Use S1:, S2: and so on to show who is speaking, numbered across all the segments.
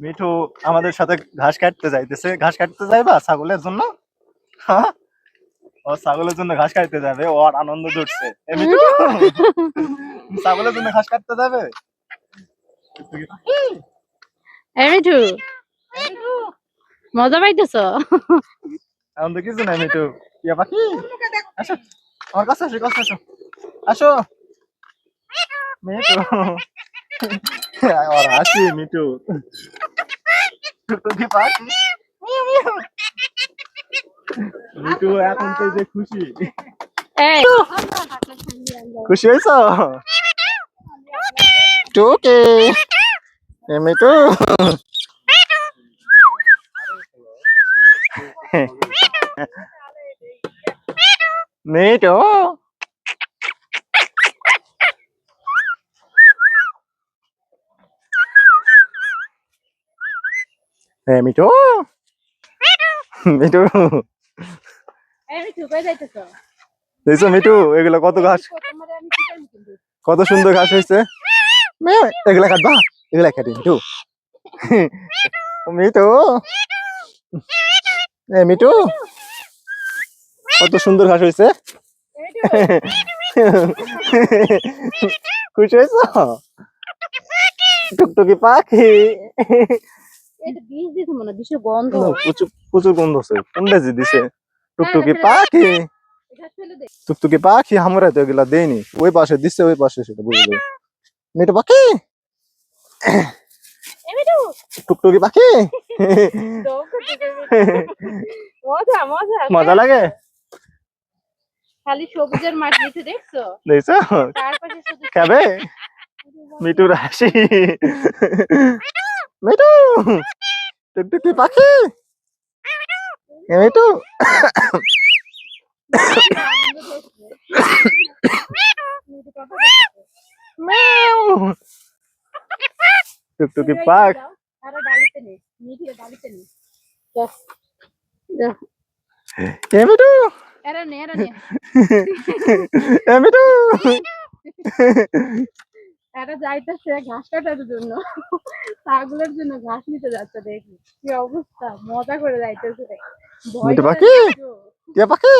S1: মিঠু আমাদের সাথে ঘাস কাটতে যাইতেছে। ঘাস কাটতে যাইবা ছাগলের জন্য? হ্যাঁ? ও ছাগলের জন্য ঘাস কাটতে যাবে ওর আনন্দ জুটছে ছাগলের জন্য ঘাস কাটতে যাবে?
S2: মিঠু! মজা পাইতেছ?
S1: এখন তো কিছু নাই মিঠু। ইয়া পাখি আসো। আমার কাছে আসো কাছে আসো। আসো। মিঠু। ওর হাসি মিঠু টুকটুকি পাখি। মিঠু এখন তো যে খুশি খুশি হয়েছ টুকি এ মিঠু এ মিঠু? মিঠু?
S2: এই মিঠু
S1: দেখছ মিঠু এগুলো কত ঘাস? কত সুন্দর ঘাস হয়েছে। এগুলা কাটবা এগুলা কাটি মিঠু। মিঠু? এ মিঠু? কত সুন্দর ঘাস হয়েছে। খুশি হয়েছ? টুকটুকি পাখি। প্রচুর প্রচুর গন্ধ আছে। কোনটা যে দিছে? টুকটুকি পাখি। টুকটুকি পাখি আমরা তো এগুলা দেয়নি ওই পাশে দিচ্ছে ওই পাশে সেটা পাখি? টুকটুকি পাখি।
S2: মজা
S1: লাগে?
S2: খালি সবুজের মাঠ মিঠু দেখছ?
S1: দেখছ? খাবে? মিঠুর হাসি। মিঠু টুকটুকি পাখি এ মিঠু
S2: আনন্দ দেখছে। মিঠু কথা বলতেছে।
S1: মিউ টুকটুকি পাখ
S2: দাও, আরো ডালিতে নে মিঠু ডালিতে নে যাও। যাও।
S1: এ মিঠু
S2: এরা নে এরা নে
S1: এ মিঠু
S2: এরা যাইতেছে ঘাস কাটার জন্য। ছাগলের জন্য ঘাস নিতে যাচ্ছে দেখি। কি অবস্থা? মজা করে যাইতেছে।
S1: পাখি? কে পাখি?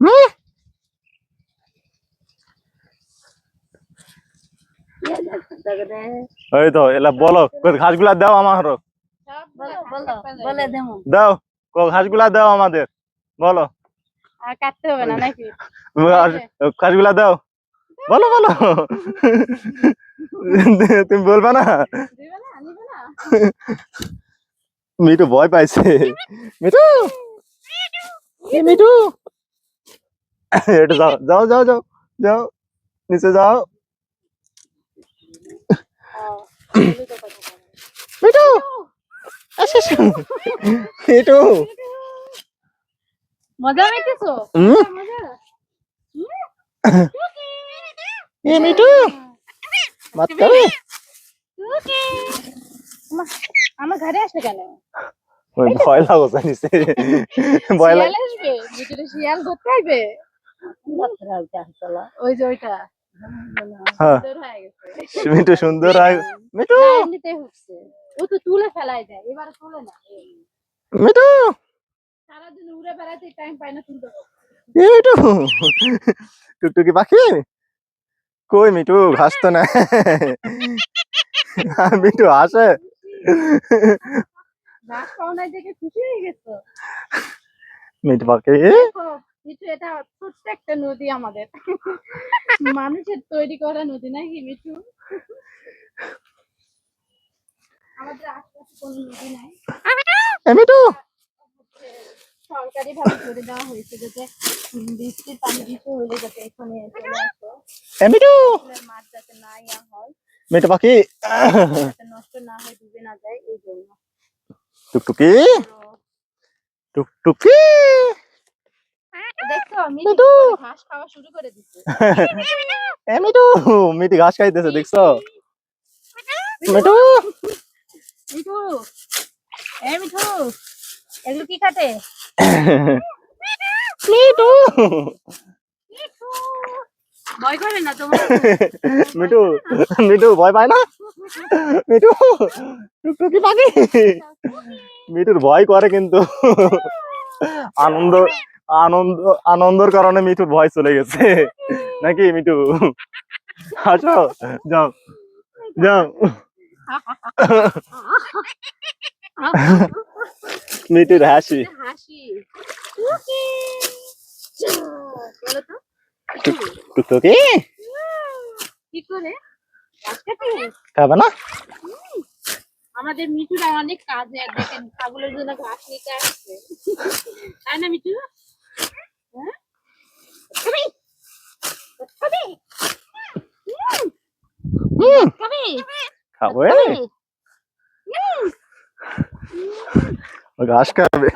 S2: ইয়ে।
S1: ওই তো এলা বলো কই ঘাসগুলা দাও আমার
S2: সব বলো বলো বলে দেবো
S1: দাও কো ঘাসগুলা দাও আমাদের। বলো।
S2: কাটতে হবে না নাকি?
S1: আর- ঘাসগুলা দাও। বলো বলো। তুমি বলবা না? মিঠু ভয় পাইছে। এ মিঠু! এটা যাও যাও যাও যাও যাও। নিচে যাও। আসো। মিঠু!
S2: মজা মজা?
S1: এ মিঠু বাত করে
S2: টুকি। আমা- আমার ঘরে আসলে কেন?
S1: ওই ভয় লাগো জানিস ভয় লাগ
S2: আসবে? ভিতরে শিয়াল ধরতে আইবে ওই যে ওইটা।
S1: হ্যাঁ।
S2: সুন্দর হয়ে গেছে।
S1: মিঠু সুন্দর আয় মিঠু!
S2: না, এমনিতে হচ্ছে। ও তো তুলে ফেলাই দেয় এবারে তোলে না।
S1: মিঠু!
S2: সারাদিন উড়ে বেড়াতে টাইম পায় না তুলতে
S1: মিঠু! টুকটুকি পাখি? কই মিঠু ঘাস তো না মিঠু আসে।
S2: ঘাস পাও নাই দেখে খুশি হয়ে গেছো?
S1: মিঠু পাখি
S2: দেখো মিঠু এটা ছোট্ট একটা নদী আমাদের। মানুষের তৈরি করা নদী নাকি মিঠু? আমাদের আশপাশে কোনো নদী নাই।
S1: মিঠু!
S2: সরকারি ভাবে করে দেওয়া হয়েছে যাতে বৃষ্টির পানি বেশি হলে যাতে এখানে চলে
S1: এ মিঠু
S2: ফুলের মাঠ যাতে না ইয়া হয়
S1: মিঠু। পাখি
S2: নষ্ট না হয় ডুবে না যায় এই জন্য
S1: টুকটুকি টুকটুকি।
S2: ঘাস খাওয়া শুরু করে দিচ্ছে
S1: এ মিঠু মিঠু ঘাস খাইতেছে দেখছ? মিঠু।
S2: মিঠু। এ মিঠু এগুলো কি খাতে
S1: মিঠু।
S2: ভয় করে না তোমার?
S1: মিঠু মিঠু ভয় পায় না? মিঠু টুকটুকি পাখি মিঠুর ভয় করে কিন্তু। আনন্দ আনন্দ, আনন্দর কারণে মিঠুর ভয় চলে গেছে। নাকি মিঠু? আসো, যাও যাও। মিঠুর হাসি
S2: হাসি বলো তো
S1: টুকটুকি
S2: কি করে?
S1: খাবে না?
S2: আমাদের মিঠুরা অনেক কাজে দেখেন ছাগলের জন্য ঘাস নিতে আসছে। তাই না মিঠু? হ্যাঁ? খাবে?
S1: ঘাস খাবে।